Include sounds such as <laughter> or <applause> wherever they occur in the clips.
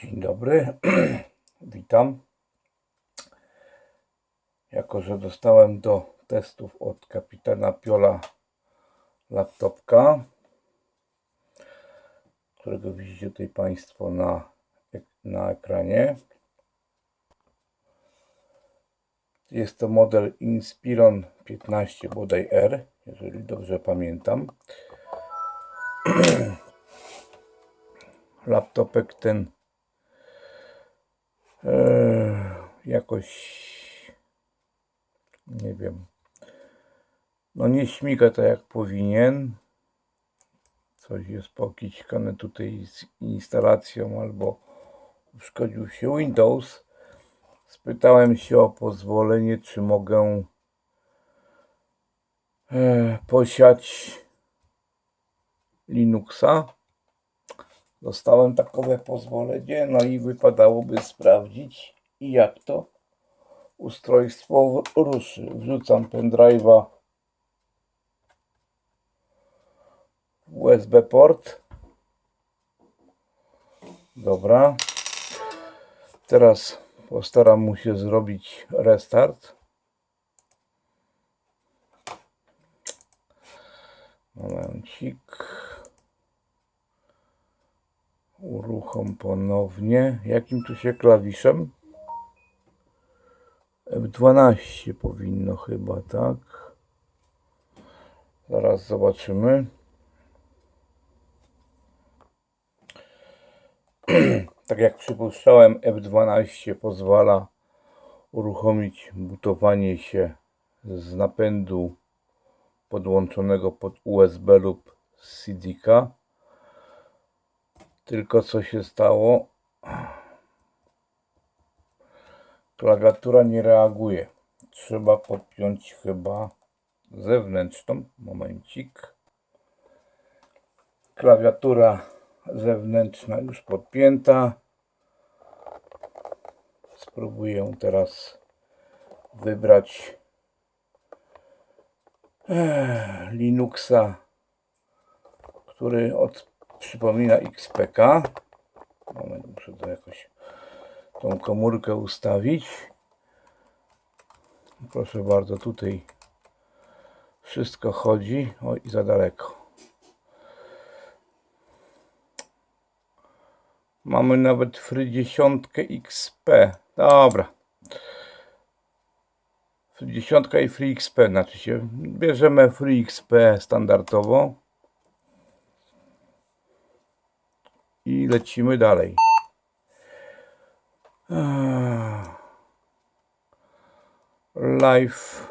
Dzień dobry, <clears throat> witam. Jako, że dostałem do testów od kapitana Piola laptopka, którego widzicie tutaj Państwo na, na ekranie. Jest to model Inspiron 15 bodaj R, jeżeli dobrze pamiętam. <clears throat> Laptopek ten e, jakoś nie wiem. No nie śmiga tak jak powinien. Coś jest pokićkane tutaj z instalacją albo uszkodził się Windows. Spytałem się o pozwolenie czy mogę e, posiać Linuxa. Dostałem takowe pozwolenie, no i wypadałoby sprawdzić i jak to ustrojstwo ruszy. Wrzucam pendrive'a USB port. Dobra. Teraz postaram mu się zrobić restart. Momencik. Uruchom ponownie. Jakim tu się klawiszem? F12 powinno chyba, tak? Zaraz zobaczymy. <clears throat> tak jak przypuszczałem, F12 pozwala uruchomić butowanie się z napędu podłączonego pod USB lub CD-ka. Tylko co się stało? Klawiatura nie reaguje. Trzeba podpiąć chyba zewnętrzną. Momencik. Klawiatura zewnętrzna już podpięta. Spróbuję teraz wybrać eh, Linuxa, który od przypomina XPK. Moment, muszę to jakoś tą komórkę ustawić. Proszę bardzo, tutaj wszystko chodzi. Oj, za daleko. Mamy nawet 10 XP. Dobra. 10 i Free XP, znaczy się bierzemy Free XP standardowo. i lecimy dalej. Live.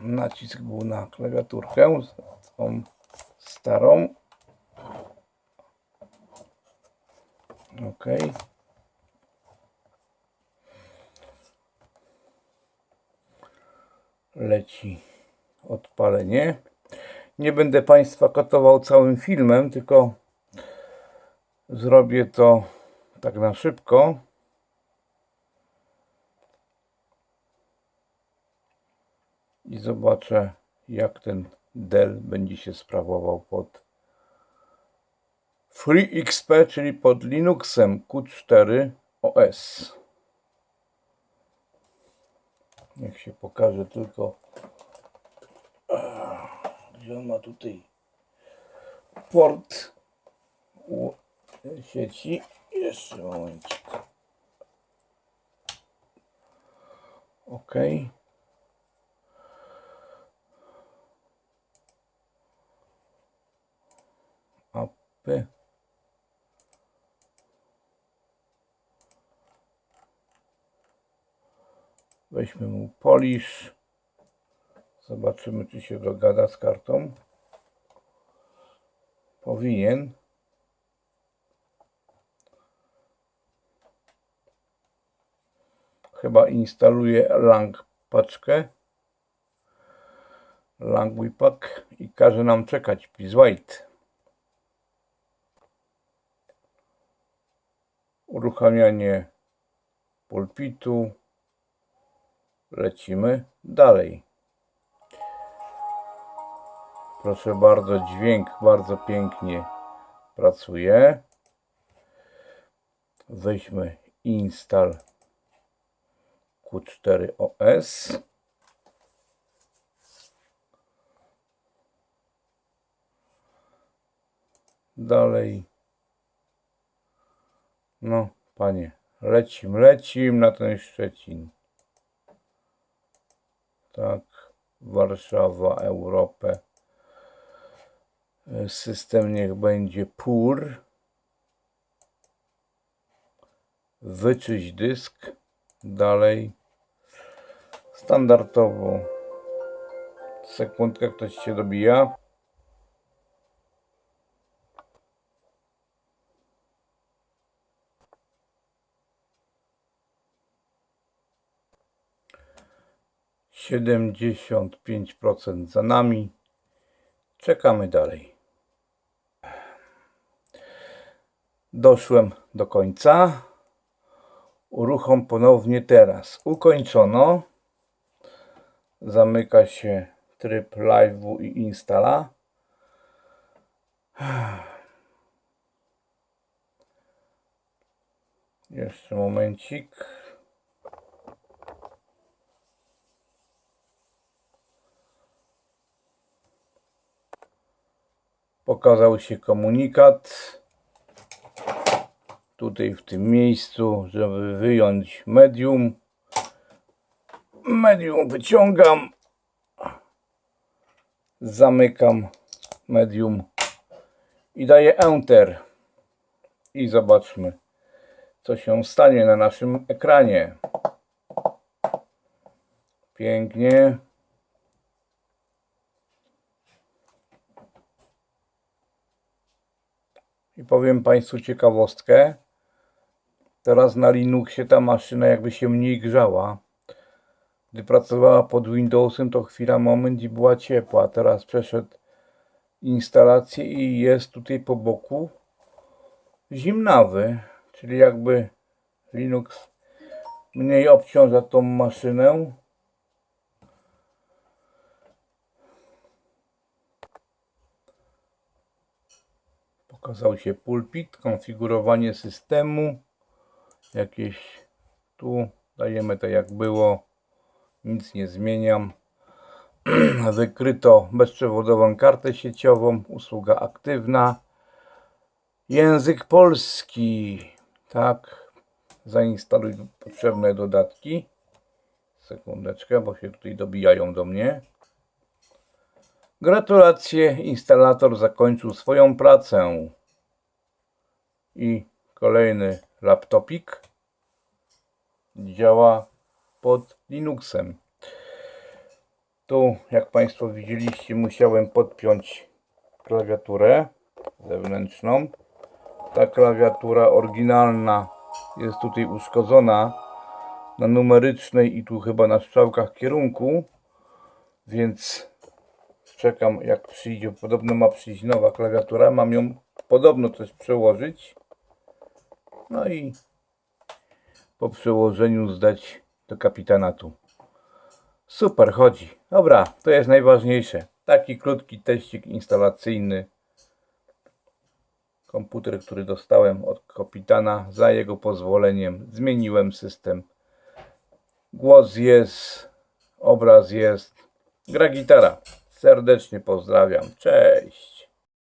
Nacisk był na klawiaturkę, tą starą. OK. Leci odpalenie. Nie będę Państwa katował całym filmem, tylko zrobię to tak na szybko. I zobaczę, jak ten Dell będzie się sprawował pod FreeXP, czyli pod Linuxem Q4 OS. Niech się pokaże tylko on ma tutaj port sieci. Jeszcze momencik. OK. AP. Weźmy mu polish. Zobaczymy, czy się dogada z kartą. Powinien. Chyba instaluje lang paczkę. Langwipak i każe nam czekać. Please wait. Uruchamianie pulpitu. Lecimy dalej. Proszę bardzo, dźwięk bardzo pięknie pracuje. Weźmy install Q4 OS. Dalej. No, panie, lecim, lecim na ten Szczecin. Tak, Warszawa, Europę. System niech będzie PUR. Wyczyść dysk. Dalej. Standardowo. Sekundkę ktoś się dobija. Siedemdziesiąt pięć procent za nami. Czekamy dalej. Doszłem do końca. Uruchom ponownie teraz. Ukończono. Zamyka się tryb live'u i instala. Jeszcze momencik. Pokazał się komunikat tutaj w tym miejscu, żeby wyjąć medium. Medium wyciągam, zamykam medium i daję Enter. I zobaczmy, co się stanie na naszym ekranie. Pięknie. I powiem Państwu ciekawostkę. Teraz na Linuxie ta maszyna jakby się mniej grzała. Gdy pracowała pod Windowsem, to chwila, moment i była ciepła. Teraz przeszedł instalację i jest tutaj po boku zimnawy. Czyli jakby Linux mniej obciąża tą maszynę. Pokazał się pulpit, konfigurowanie systemu. Jakieś tu dajemy to jak było. Nic nie zmieniam. <clears throat> Wykryto bezprzewodową kartę sieciową, usługa aktywna. Język polski. Tak. Zainstaluj potrzebne dodatki. Sekundeczkę, bo się tutaj dobijają do mnie. Gratulacje, instalator zakończył swoją pracę. I kolejny laptopik działa pod Linuxem. Tu, jak Państwo widzieliście, musiałem podpiąć klawiaturę zewnętrzną. Ta klawiatura oryginalna jest tutaj uszkodzona na numerycznej i tu chyba na strzałkach kierunku, więc czekam jak przyjdzie, podobno ma przyjść nowa klawiatura, mam ją podobno też przełożyć no i po przełożeniu zdać do kapitanatu super chodzi, dobra, to jest najważniejsze. Taki krótki teścik instalacyjny. Komputer, który dostałem od kapitana za jego pozwoleniem zmieniłem system. Głos jest obraz jest. Gra gitara. Serdecznie pozdrawiam, cześć